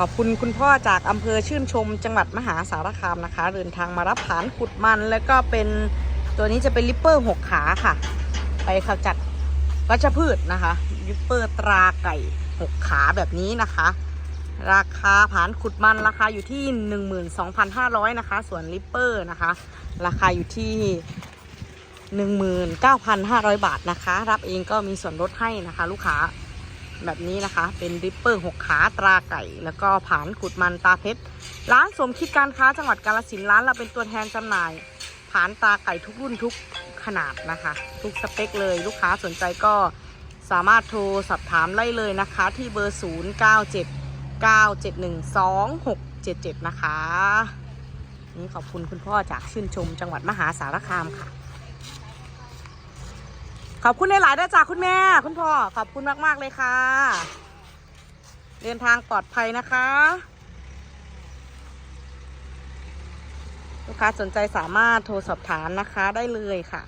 ขอบคุณคุณพ่อจากอำเภอชื่นชม จังหวัดมหาสารคามนะคะ เดินทางมารับผานขุดมัน แล้วก็เป็นตัวนี้จะเป็นลิปเปอร์หกขาค่ะ ไปขจัดวัชพืชนะคะ ลิปเปอร์ตราไก่หกขาแบบนี้นะคะ ราคาผานขุดมันราคาอยู่ที่ 12,500 นะคะ ส่วนลิปเปอร์นะคะ ราคาอยู่ที่ 19,500 บาทนะคะ รับเองก็มีส่วนลดให้นะคะ ลูกค้า แบบนี้นะคะ เป็นริปเปอร์หกขาตราไก่ แล้วก็ผานขุดมันตาเพชรร้านสมคิดการค้าจังหวัดกาลสินร้านเราเป็นตัวแทนจำหน่าย ผานตาไก่ทุกรุ่นทุกขนาดนะคะ ทุกสเปคเลยลูกค้าสนใจก็สามารถโทรสอบถามได้เลยนะคะ ที่เบอร์ 0 9 7 9 7 1 2 6 7 7 นะคะ นี่ขอบคุณคุณพ่อจากชื่นชมจังหวัดมหาสารคามค่ะ ขอบคุณในหลายๆด้วยจาคุณแม่ คุณพ่อ ขอบคุณมากๆเลยค่ะ เดินทางปลอดภัยนะคะ ลูกค้าสนใจสามารถโทรสอบถามนะคะได้เลยค่ะ